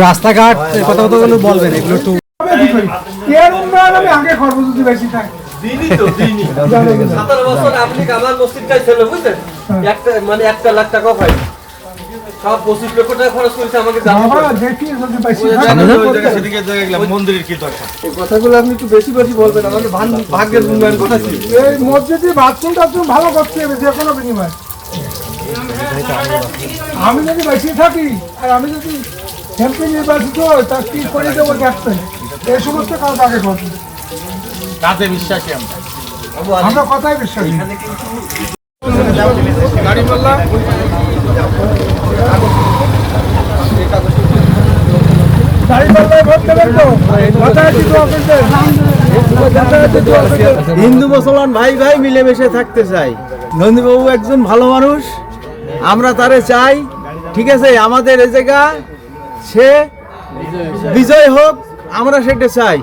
রাস্তাঘাট কথা কথা বলবেন, এগুলো একটু আমি আগে খরচ বেশি থাকে আপনি আমার মসজিদটাই ছিল, বুঝলেন? একটা মানে একটা লাখ টাকা পাই সব পঁচিশ লক্ষ টাকা খরচ করেছে আমাকে দেখি যদি বেশি ওই থাকে মন্দিরের কি দরকার? এই কথাগুলো আপনি একটু বেশি বেশি বলবেন আমাকে ভাগ্যের উন্নয়ন কথা ছিল। এই মসজিদে বাথরুম টাথরুম ভালো করতে হবে যে কোনো বিনিময়। আমি যদি বেশি থাকি আর আমি যদি এমপি নির্বাচিত হই তা কি করে দেবো দেখতে এই সমস্ত কাজ আগে করব। কাজে বিশ্বাসী আমরা। আমরা কথাই বিশ্বাস। হিন্দু মুসলমান ভাই ভাই মিলেমিশে থাকতে চাই। নন্দীবাবু একজন ভালো মানুষ, আমরা তারে চাই, ঠিক আছে? আমাদের এ জায়গা সে বিজয় হোক, আমরা সেটা চাই।